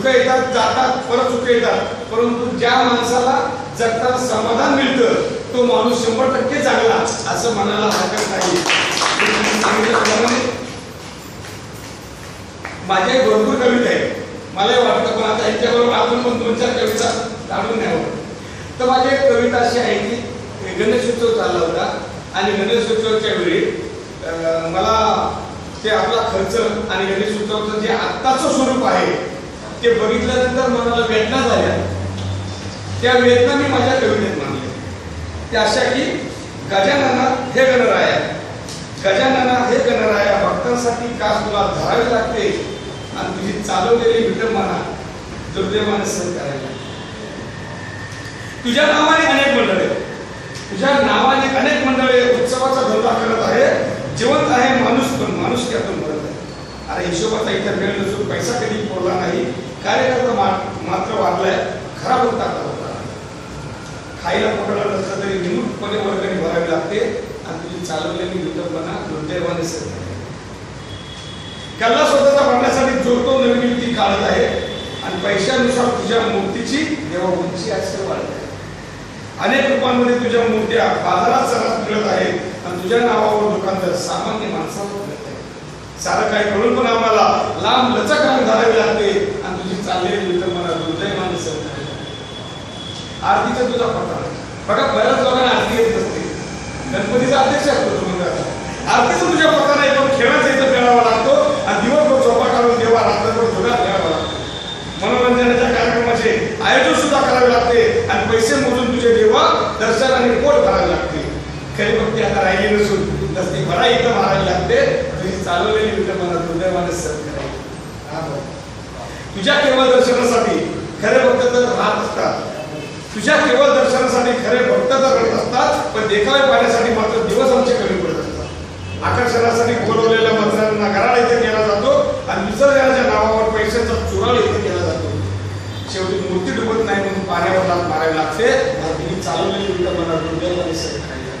दुःख येतात जातात परत सुख येतात. परंतु ज्या माणसाला जगतात समाधान मिळतं तो माणूस शंभर टक्के चांगला असं म्हणायला हरकत नाही माझ्या भरपूर कविता आहेत. मला वाटतं पण आता यांच्याबरोबर आपण पण दोन चार कविता काढून न्यावं. तर माझी एक कविता अशी आहे की गणेशोत्सव चालला होता. आणि गणेशोत्सवाच्या वेळी मला ते आपला खर्च आणि गणेशोत्सवाचं जे आत्ताचं स्वरूप आहे ते बघितल्यानंतर मनाला वेदना झाल्या. त्या वेदना मी माझ्या कवितेत मानल्या त्या अशा की गजानना हे गणराया. गजानना हे गणराया. भक्तांसाठी का तुला धरावी लागते आणि तुझी चालवलेली विटंबना दुर्दैवाने सहन करायला तुझ्या नावाने अनेक मंडळे. तुझ्या नावाने अनेक मंडळे उत्सवाचा धंदा करत आहे जिवंत आहे माणूस पण माणूस त्यातून अरे हिशोबाचा इतर वेळ नसून पैसा कधी पोरला नाही. कार्यकर्ता मा- मात्र वाढलाय. खरा बोलता होता खायला पोटाला नसलं तरी निमूटपणे वर्गणी भरावी लागते. आणि तुझी चालवलेली विटंबना दुर्दैवाने सहन करावी कल्ला स्वतःचा भरण्यासाठी जोडतो नवीन ती काढत आहे. आणि पैशानुसार तुझ्या मूर्तीची देवा उंची आजकाल वाढत आहे. अनेक रूपांमध्ये तुझ्या मूर्त्या बाजारात सर्रास मिळत आहेत. आणि तुझ्या नावावर दुकानदार सामान्य माणसावर सारं काही कळून पण आम्हाला लांब लचक रांग धरावी लागते. आणि तुझी चाललेली तर मला सहन माणूस आरतीचा तुझा पत्ता बघा बऱ्याच लोकांना आरती येत असते. गणपतीचा अध्यक्ष असतो तो म्हणजे मंदिराचा आरतीचा तुझ्या पत्ता नाही पण खेळाचा इथं खेळावा लागतो. आणि दिवसभर झोपा काढून देवा रात्रभर झोगा खेळावा लागतो. मनोरंजनाच्या कार्यक्रमाचे आयोजन सुद्धा करावे लागते. आणि पैसे मोजून तुझे देवा दर्शन आणि पोट भरावे लागते. खरी भक्ती आता राहिली नसून नसती मला इथं मारायला लागते तुझी चालवलेली विटंबना दुर्दैवाने सहन करावी हा तुझ्या केवळ दर्शनासाठी खरे भक्त तर राहत असतात. तुझ्या केवळ दर्शनासाठी खरे भक्त तर रडत असतात पण देखावे पाहण्यासाठी मात्र दिवस आमचे कमी पडत असतात. आकर्षणासाठी बोलवलेल्या मंत्र्यांना घराला इथे केला जातो आणि विसर्जनाच्या नावावर पैशाचा चुराळ इथे केला जातो. शेवटी मूर्ती डुबत नाही म्हणून पाण्यावर लाग मारावी लागते आणि तुम्ही चालवलेली मनात दुर्दैवाने सहन करावी लागते.